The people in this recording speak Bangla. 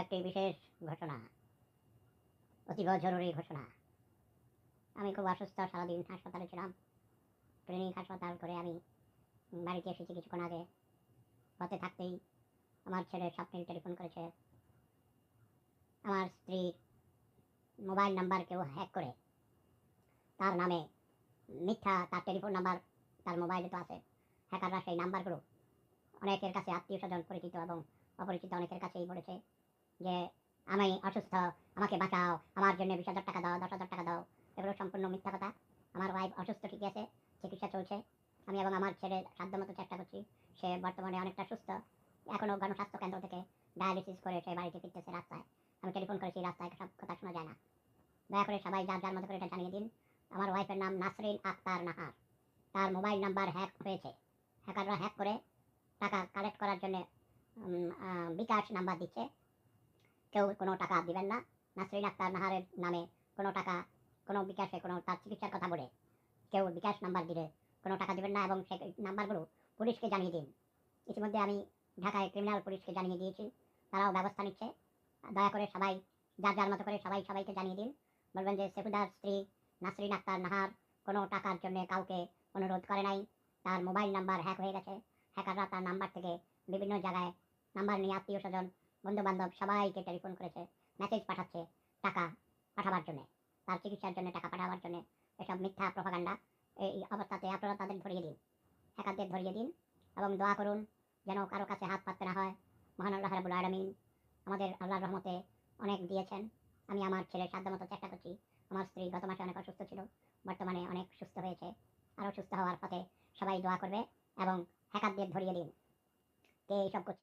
একটি বিশেষ ঘটনা, অতীব জরুরি ঘটনা। আমি খুব অসুস্থ, সারাদিন হাসপাতালে ছিলাম। ক্লিনিক হাসপাতাল করে আমি বাড়িতে এসেছি কিছুক্ষণ আগে। পথে থাকতেই আমার ছেলে স্বপ্নিল টেলিফোন করেছে। আমার স্ত্রী মোবাইল নাম্বার কেউ হ্যাক করে। তার নামে মিথ্যা তার টেলিফোন নাম্বার, তার মোবাইলে তো আছে। হ্যাকাররা সেই নাম্বারগুলো অনেকের কাছে আত্মীয় স্বজন পরিচিত এবং অপরিচিত অনেকের কাছেই বলেছে যে আমি অসুস্থ, আমাকে বাঁচাও, আমার জন্য বিশ হাজার টাকা দাও, দশ হাজার টাকা দাও। এগুলো সম্পূর্ণ মিথ্যা কথা। আমার ওয়াইফ অসুস্থ, ঠিকই আছে, চিকিৎসা চলছে। আমি এবং আমার ছেলে সাধ্যমতো চেষ্টা করছি। সে বর্তমানে অনেকটা সুস্থ। এখনও গণস্বাস্থ্য কেন্দ্র থেকে ডায়ালিসিস করে সে বাড়িতে ফিরতেছে রাস্তায়। আমি টেলিফোন করেছি, রাস্তায় সব কথা শোনা যায় না। দয়া করে সবাই যার যার মতো করে এটা জানিয়ে দিন। আমার ওয়াইফের নাম নাসরিন আক্তার নাহার। তার মোবাইল নাম্বার হ্যাক হয়েছে। হ্যাকাররা হ্যাক করে টাকা কালেক্ট করার জন্য বিকাশ নাম্বার দিচ্ছে। কেউ কোনো টাকা দিবেন না। নাসরিন আক্তার নাহারের নামে কোনো টাকা, কোনো বিকাশে কোনো তার চিকিৎসার কথা বলে কেউ বিকাশ নাম্বার দিলে কোনো টাকা দিবেন না এবং সেই নাম্বারগুলো পুলিশকে জানিয়ে দিন। ইতিমধ্যে আমি ঢাকায় ক্রিমিনাল পুলিশকে জানিয়ে দিয়েছি। তারাও ব্যবস্থা নিচ্ছে। দয়া করে সবাই, যার যার মতো করে সবাই সবাইকে জানিয়ে দিন। বলবেন যে সেফুদার স্ত্রী নাসরিন আক্তার নাহার কোনো টাকার জন্য কাউকে অনুরোধ করে নাই। তার মোবাইল নাম্বার হ্যাক হয়ে গেছে। হ্যাকাররা তার নাম্বার থেকে বিভিন্ন জায়গায় নাম্বার নিয়ে আত্মীয় স্বজন বন্ধু বান্ধব সবাইকে টেলিফোন করেছে মেসেজ পাঠাচ্ছে টাকা পাঠাবার জন্য, তার চিকিৎসার জন্য টাকা পাঠাবার জন্য। এসব মিথ্যা প্রভাকাণ্ডা এই অবস্থাতে আপনারা তাদের ধরিয়ে দিন, হ্যাকারদের ধরিয়ে দিন এবং দোয়া করুন যেন কারও কাছে হাত পাততে না হয়। মহান আল্লাহ রাবুল আলমিন আমাদের আল্লাহর রহমতে অনেক দিয়েছেন। আমি আমার ছেলের সাধ্যমতো চেষ্টা করছি। আমার স্ত্রী গত মাসে অনেক অসুস্থ ছিল, বর্তমানে অনেক সুস্থ হয়েছে। আরও সুস্থ হওয়ার পথে সবাই দোয়া করবে এবং হ্যাকারদের ধরিয়ে দিন। কে এইসব করছে?